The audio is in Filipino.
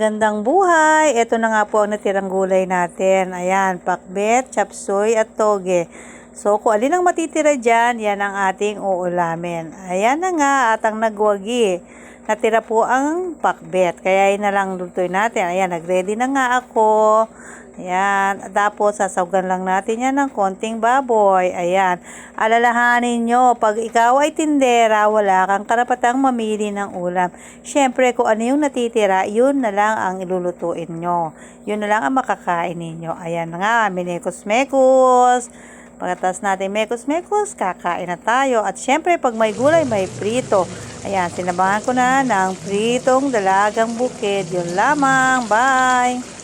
Magandang buhay! Ito na nga po ang natirang gulay natin. Ayan, pakbet, chapsoy at toge. So, kung alin ang matitira dyan, yan ang ating uulamin. Ayan na nga at ang nagwagi. Natira po ang pakbet. Kaya yun na lang lutuin natin. Ayan, nagready na nga ako. Ayan. Tapos, sasawgan lang natin yan ng konting baboy. Ayan. Alalahanin nyo, pag ikaw ay tindera, wala kang karapatang mamili ng ulam. Siyempre, kung ano yung natitira, yun na lang ang ilulutuin nyo. Yun na lang ang makakain ninyo. Ayan nga, minikos-mekos. Pagkatas natin mekos-mekos, kakain na tayo. At syempre, pag may gulay, may prito. Ayan, sinabahan ko na ng pritong dalagang bukid. Yun lamang. Bye!